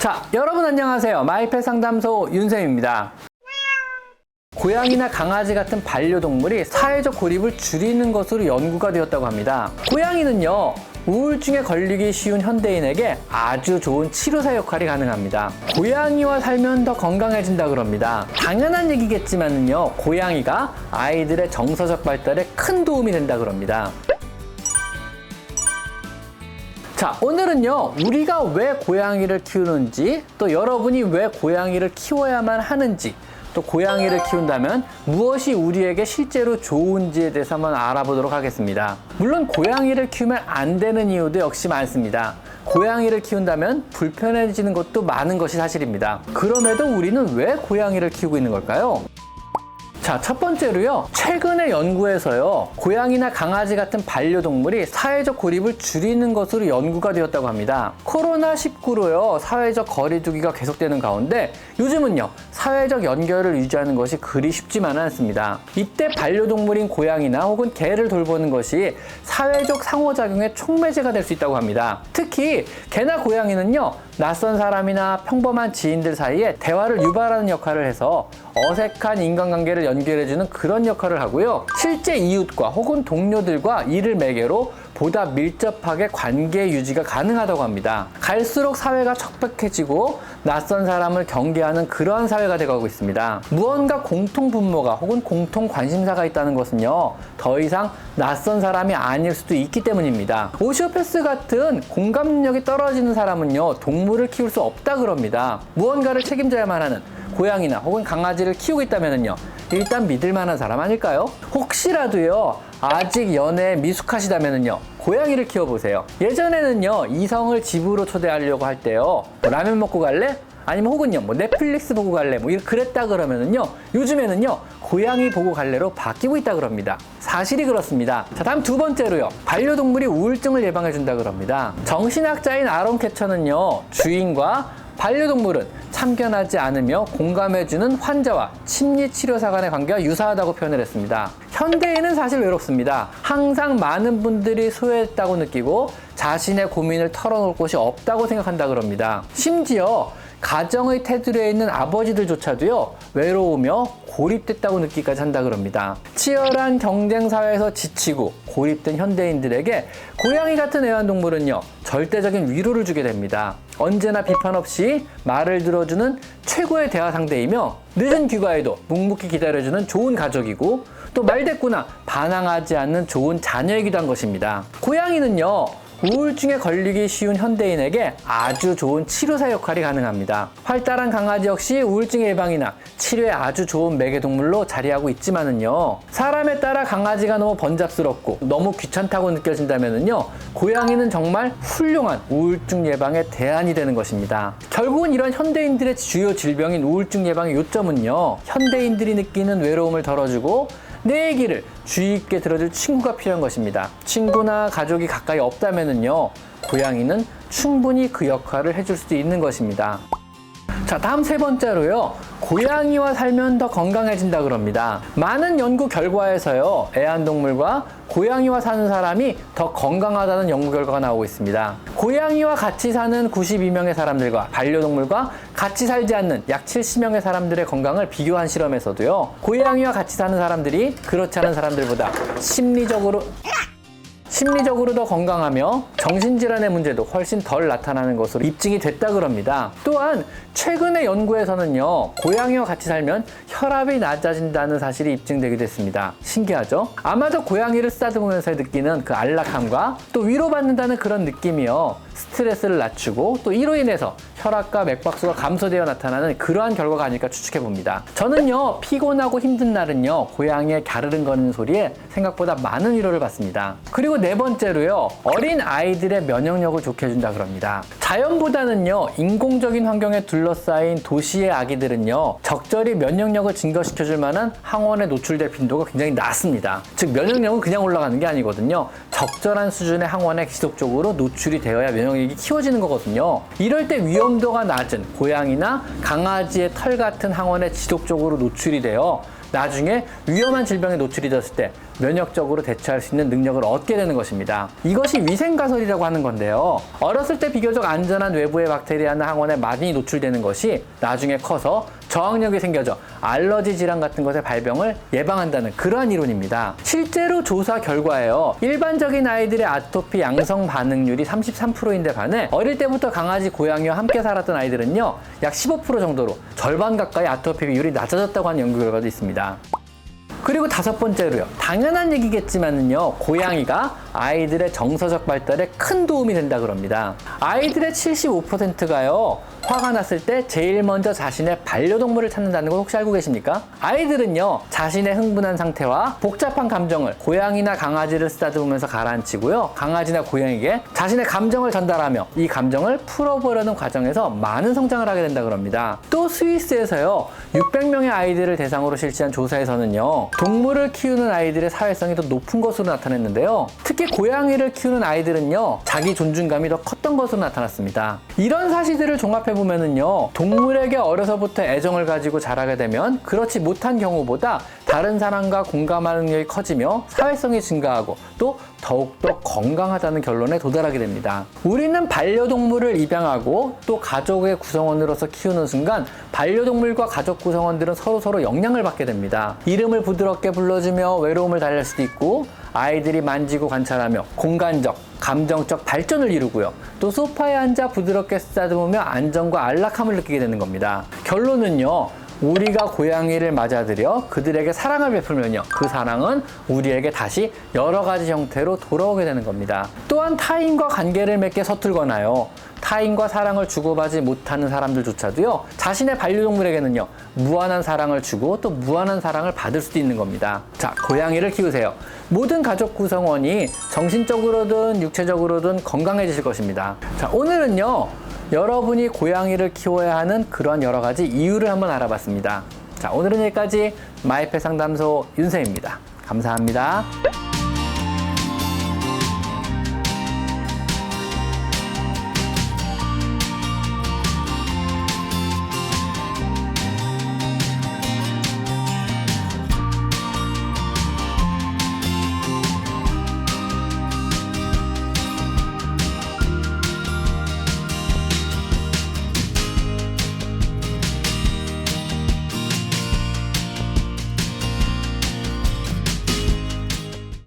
자, 여러분 안녕하세요. 마이펫 상담소 윤쌤입니다. 고양이나 강아지 같은 반려동물이 사회적 고립을 줄이는 것으로 연구가 되었다고 합니다. 고양이는요, 우울증에 걸리기 쉬운 현대인에게 아주 좋은 치료사 역할이 가능합니다. 고양이와 살면 더 건강해진다 그럽니다. 당연한 얘기겠지만요, 고양이가 아이들의 정서적 발달에 큰 도움이 된다 그럽니다. 자, 오늘은요, 우리가 왜 고양이를 키우는지, 또 여러분이 왜 고양이를 키워야만 하는지, 또 고양이를 키운다면 무엇이 우리에게 실제로 좋은지에 대해서 한번 알아보도록 하겠습니다. 물론 고양이를 키우면 안 되는 이유도 역시 많습니다. 고양이를 키운다면 불편해지는 것도 많은 것이 사실입니다. 그럼에도 우리는 왜 고양이를 키우고 있는 걸까요? 자, 첫 번째로요. 최근의 연구에서요. 고양이나 강아지 같은 반려동물이 사회적 고립을 줄이는 것으로 연구가 되었다고 합니다. 코로나19로요. 사회적 거리두기가 계속되는 가운데 요즘은요. 사회적 연결을 유지하는 것이 그리 쉽지만은 않습니다. 이때 반려동물인 고양이나 혹은 개를 돌보는 것이 사회적 상호작용의 촉매제가 될 수 있다고 합니다. 특히 개나 고양이는요. 낯선 사람이나 평범한 지인들 사이에 대화를 유발하는 역할을 해서 어색한 인간관계를 연결해주는 그런 역할을 하고요. 실제 이웃과 혹은 동료들과 이를 매개로 보다 밀접하게 관계 유지가 가능하다고 합니다. 갈수록 사회가 척박해지고 낯선 사람을 경계하는 그러한 사회가 되어가고 있습니다. 무언가 공통 분모가 혹은 공통 관심사가 있다는 것은요, 더 이상 낯선 사람이 아닐 수도 있기 때문입니다. 오시오패스 같은 공감 능력이 떨어지는 사람은요, 동물을 키울 수 없다 그럽니다. 무언가를 책임져야만 하는 고양이나 혹은 강아지를 키우고 있다면요 일단 믿을 만한 사람 아닐까요? 혹시라도요 아직 연애에 미숙하시다면요 고양이를 키워보세요. 예전에는요 이성을 집으로 초대하려고 할 때요 뭐 라면 먹고 갈래? 아니면 혹은요 뭐 넷플릭스 보고 갈래? 뭐 이렇게 그랬다 그러면은요 요즘에는요 고양이 보고 갈래로 바뀌고 있다 그럽니다. 사실이 그렇습니다. 자 다음 두 번째로요 반려동물이 우울증을 예방해 준다 그럽니다. 정신학자인 아론 캐처는요 주인과 반려동물은 참견하지 않으며 공감해주는 환자와 심리치료사 간의 관계가 유사하다고 표현을 했습니다. 현대인은 사실 외롭습니다. 항상 많은 분들이 소외했다고 느끼고 자신의 고민을 털어놓을 곳이 없다고 생각한다 그럽니다. 심지어 가정의 테두리에 있는 아버지들조차도요 외로우며 고립됐다고 느끼기까지 한다 그럽니다. 치열한 경쟁 사회에서 지치고 고립된 현대인들에게 고양이 같은 애완동물은요 절대적인 위로를 주게 됩니다. 언제나 비판 없이 말을 들어주는 최고의 대화 상대이며 늦은 귀가에도 묵묵히 기다려주는 좋은 가족이고 또 말대꾸나 반항하지 않는 좋은 자녀이기도 한 것입니다. 고양이는요 우울증에 걸리기 쉬운 현대인에게 아주 좋은 치료사 역할이 가능합니다. 활달한 강아지 역시 우울증 예방이나 치료에 아주 좋은 매개동물로 자리하고 있지만은요. 사람에 따라 강아지가 너무 번잡스럽고 너무 귀찮다고 느껴진다면은요. 고양이는 정말 훌륭한 우울증 예방의 대안이 되는 것입니다. 결국은 이런 현대인들의 주요 질병인 우울증 예방의 요점은요. 현대인들이 느끼는 외로움을 덜어주고 내 얘기를 주의 있게 들어줄 친구가 필요한 것입니다. 친구나 가족이 가까이 없다면은요, 고양이는 충분히 그 역할을 해줄 수도 있는 것입니다. 자, 다음 세 번째로요. 고양이와 살면 더 건강해진다 그럽니다. 많은 연구 결과에서요. 애완동물과 고양이와 사는 사람이 더 건강하다는 연구 결과가 나오고 있습니다. 고양이와 같이 사는 92명의 사람들과 반려동물과 같이 살지 않는 약 70명의 사람들의 건강을 비교한 실험에서도요. 고양이와 같이 사는 사람들이 그렇지 않은 사람들보다 심리적으로 심리적으로 더 건강하며 정신질환의 문제도 훨씬 덜 나타나는 것으로 입증이 됐다 그럽니다. 또한 최근의 연구에서는요, 고양이와 같이 살면 혈압이 낮아진다는 사실이 입증되기도 했습니다. 신기하죠? 아마도 고양이를 쓰다듬으면서 느끼는 그 안락함과 또 위로받는다는 그런 느낌이요. 스트레스를 낮추고 또 이로 인해서 혈압과 맥박수가 감소되어 나타나는 그러한 결과가 아닐까 추측해 봅니다. 저는요, 피곤하고 힘든 날은요, 고양이의 갸르릉 거리는 소리에 생각보다 많은 위로를 받습니다. 그리고 네 번째로요, 어린 아이들의 면역력을 좋게 해준다 그럽니다. 자연보다는요, 인공적인 환경에 둘러싸인 도시의 아기들은요, 적절히 면역력을 증가시켜줄 만한 항원에 노출될 빈도가 굉장히 낮습니다. 즉, 면역력은 그냥 올라가는 게 아니거든요. 적절한 수준의 항원에 지속적으로 노출이 되어야 면역 력이 키워지는 거거든요. 이럴 때 위험도가 낮은 고양이나 강아지의 털 같은 항원에 지속적으로 노출이 되어 나중에 위험한 질병에 노출이 됐을 때 면역적으로 대처할 수 있는 능력을 얻게 되는 것입니다. 이것이 위생가설이라고 하는 건데요. 어렸을 때 비교적 안전한 외부의 박테리아나 항원에 많이 노출되는 것이 나중에 커서 저항력이 생겨져 알러지 질환 같은 것의 발병을 예방한다는 그러한 이론입니다. 실제로 조사 결과에요. 일반적인 아이들의 아토피 양성 반응률이 33%인데 반해 어릴 때부터 강아지, 고양이와 함께 살았던 아이들은요. 약 15% 정도로 절반 가까이 아토피 비율이 낮아졌다고 하는 연구 결과도 있습니다. 그리고 다섯 번째로요. 당연한 얘기겠지만은요. 고양이가 아이들의 정서적 발달에 큰 도움이 된다 그럽니다. 아이들의 75%가요. 화가 났을 때 제일 먼저 자신의 반려동물을 찾는다는 걸 혹시 알고 계십니까? 아이들은요. 자신의 흥분한 상태와 복잡한 감정을 고양이나 강아지를 쓰다듬으면서 가라앉히고요. 강아지나 고양이에게 자신의 감정을 전달하며 이 감정을 풀어보려는 과정에서 많은 성장을 하게 된다 그럽니다. 또 스위스에서요. 600명의 아이들을 대상으로 실시한 조사에서는요. 동물을 키우는 아이들의 사회성이 더 높은 것으로 나타냈는데요. 특히 고양이를 키우는 아이들은요. 자기 존중감이 더 컸던 것으로 나타났습니다. 이런 사실들을 종합해 보면 은요. 동물에게 어려서부터 애정을 가지고 자라게 되면 그렇지 못한 경우보다 다른 사람과 공감하는 능력이 커지며 사회성이 증가하고 또 더욱더 건강하다는 결론에 도달하게 됩니다. 우리는 반려동물을 입양하고 또 가족의 구성원으로서 키우는 순간 반려동물과 가족 구성원들은 서로서로 영향을 받게 됩니다. 이름을 부드럽게 불러주며 외로움을 달랠 수도 있고 아이들이 만지고 관찰하며 공간적, 감정적 발전을 이루고요. 또 소파에 앉아 부드럽게 쓰다듬으며 안정과 안락함을 느끼게 되는 겁니다. 결론은요. 우리가 고양이를 맞아들여 그들에게 사랑을 베풀면요. 그 사랑은 우리에게 다시 여러 가지 형태로 돌아오게 되는 겁니다. 또한 타인과 관계를 맺게 서툴거나요. 타인과 사랑을 주고받지 못하는 사람들조차도요. 자신의 반려동물에게는요. 무한한 사랑을 주고 또 무한한 사랑을 받을 수도 있는 겁니다. 자, 고양이를 키우세요. 모든 가족 구성원이 정신적으로든 육체적으로든 건강해지실 것입니다. 자, 오늘은요. 여러분이 고양이를 키워야 하는 그런 여러 가지 이유를 한번 알아봤습니다. 자, 오늘은 여기까지 마이펫 상담소 윤세입니다. 감사합니다.